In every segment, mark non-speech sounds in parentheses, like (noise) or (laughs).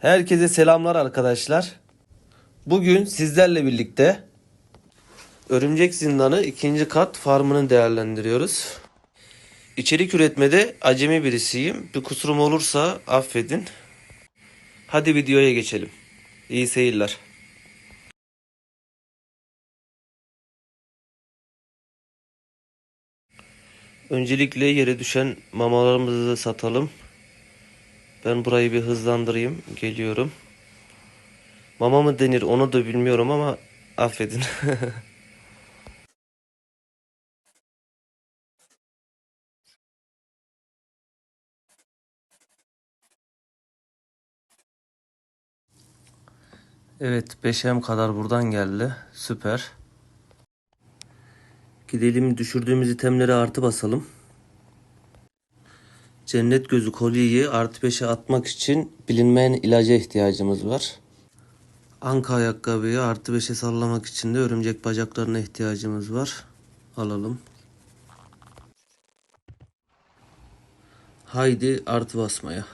Herkese selamlar arkadaşlar. Bugün sizlerle birlikte Örümcek Zindanı ikinci kat farmını değerlendiriyoruz. İçerik üretmede acemi birisiyim. Bir kusurum olursa affedin. Hadi videoya geçelim. İyi seyirler. Öncelikle yere düşen mamalarımızı satalım. Ben burayı bir hızlandırayım. Geliyorum. Mama mı denir onu da bilmiyorum ama affedin. (laughs) Evet 5M kadar buradan geldi. Süper. Gidelim düşürdüğümüz itemleri artı basalım. Cennet gözü kolyeyi artı 5'e atmak için bilinmeyen ilaca ihtiyacımız var. Anka ayakkabıyı artı 5'e sallamak için de örümcek bacaklarına ihtiyacımız var. Alalım. Haydi artı basmaya.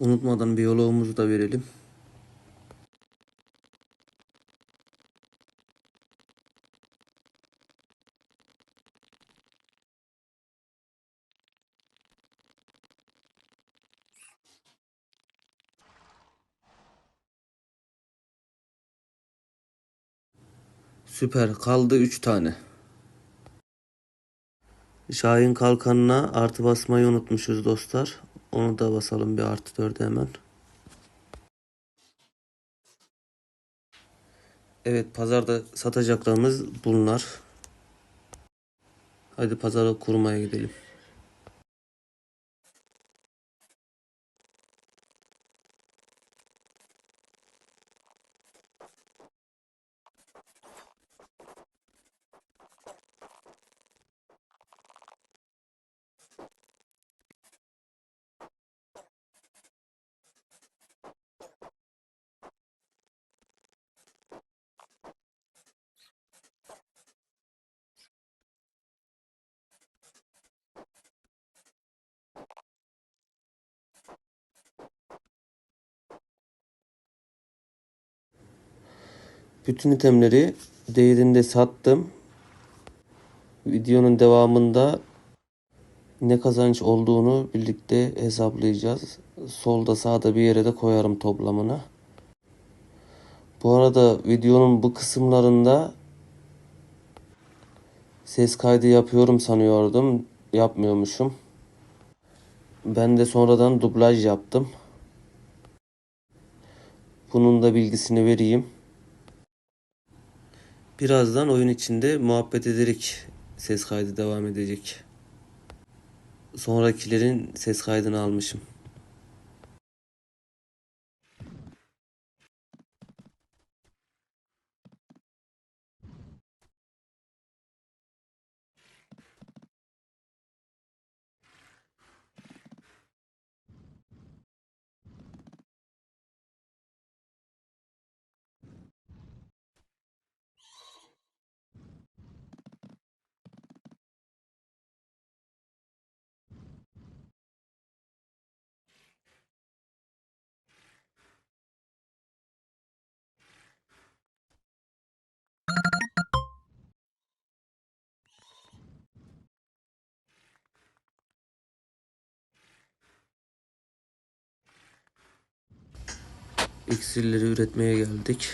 Unutmadan biyoloğumuzu da verelim. Süper. Kaldı 3 tane. Şahin kalkanına artı basmayı unutmuşuz dostlar. Onu da basalım bir artı 4'e hemen. Evet pazarda satacaklarımız bunlar. Hadi pazara kurmaya gidelim. Bütün itemleri değerinde sattım. Videonun devamında ne kazanç olduğunu birlikte hesaplayacağız. Solda sağda bir yere de koyarım toplamını. Bu arada videonun bu kısımlarında ses kaydı yapıyorum sanıyordum. Yapmıyormuşum. Ben de sonradan dublaj yaptım. Bunun da bilgisini vereyim. Birazdan oyun içinde muhabbet ederek ses kaydı devam edecek. Sonrakilerin ses kaydını almışım. İksirleri üretmeye geldik.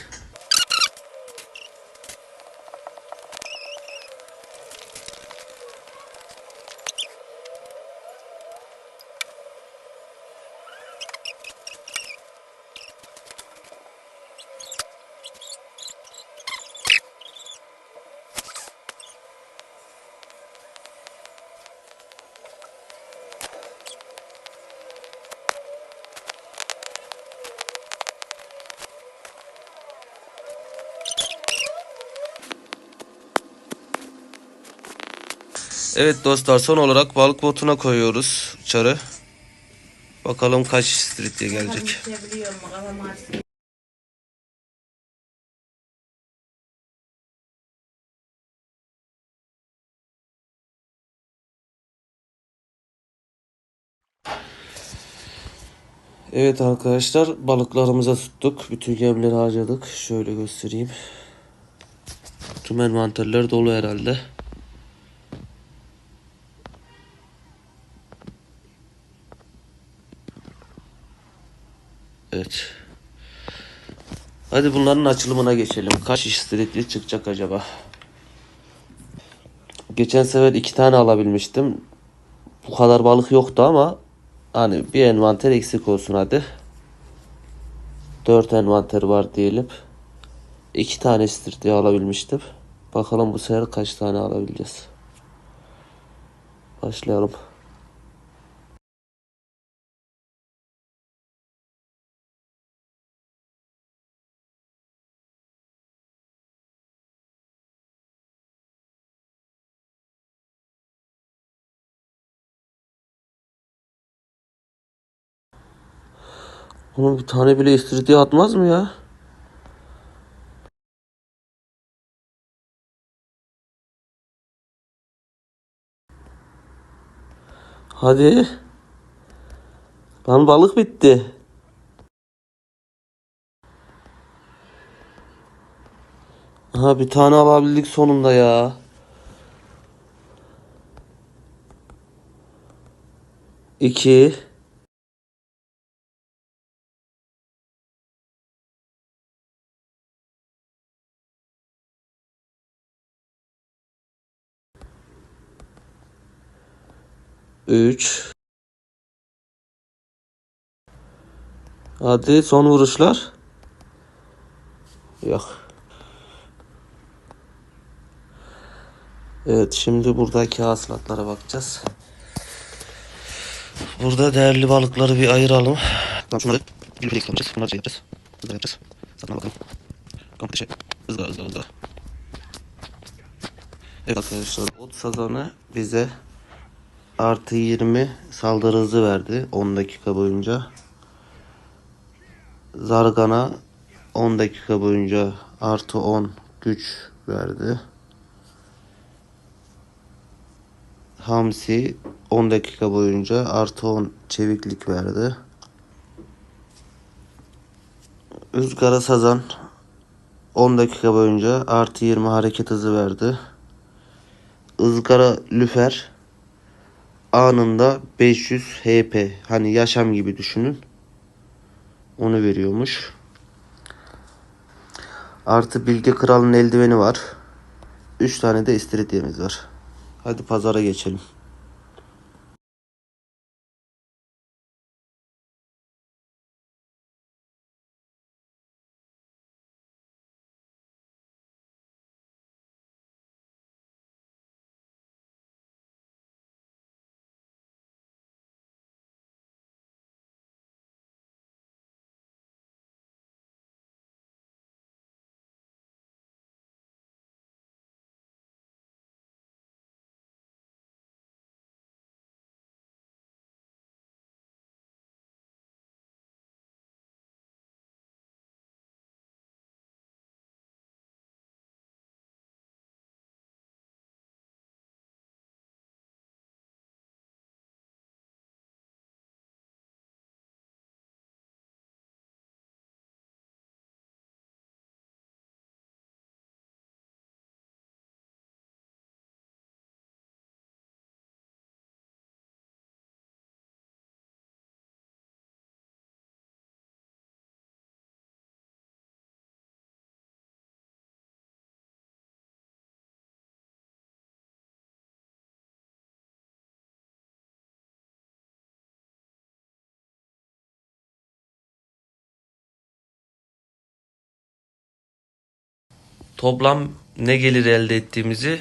Evet dostlar son olarak balık botuna koyuyoruz çarı. Bakalım kaç street'e gelecek. Evet arkadaşlar balıklarımıza tuttuk. Bütün yemleri harcadık. Şöyle göstereyim. Tüm envanterler dolu herhalde. Evet. Hadi bunların açılımına geçelim. Kaç iştiritli çıkacak acaba? Geçen sefer iki tane alabilmiştim. Bu kadar balık yoktu ama hani bir envanter eksik olsun hadi. Dört envanter var diyelim. İki tane istirdiği alabilmiştim. Bakalım bu sefer kaç tane alabileceğiz. Başlayalım. Oğlum bir tane bile istirdiği atmaz mı ya? Hadi. Lan balık bitti. Aha bir tane alabildik sonunda ya. İki. Üç. Hadi son vuruşlar. Yok. Evet şimdi buradaki hasılatlara bakacağız. Burada değerli balıkları bir ayıralım. Tamam şunları bir bir yapacağız. Bunları şey yapacağız. Hızlı yapacağız. Satın bakalım. Komple şey. Hızlı hızlı hızlı. Evet arkadaşlar ot sazanı bize artı 20 saldırı hızı verdi 10 dakika boyunca. Zargana 10 dakika boyunca artı 10 güç verdi. Hamsi 10 dakika boyunca artı 10 çeviklik verdi. Izgara sazan 10 dakika boyunca artı 20 hareket hızı verdi. Izgara lüfer anında 500 HP hani yaşam gibi düşünün. Onu veriyormuş. Artı Bilge Kral'ın eldiveni var. 3 tane de istiridyemiz var. Hadi pazara geçelim. Toplam ne gelir elde ettiğimizi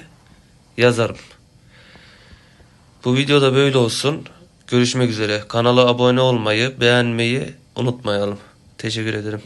yazarım. Bu videoda böyle olsun. Görüşmek üzere. Kanala abone olmayı, beğenmeyi unutmayalım. Teşekkür ederim.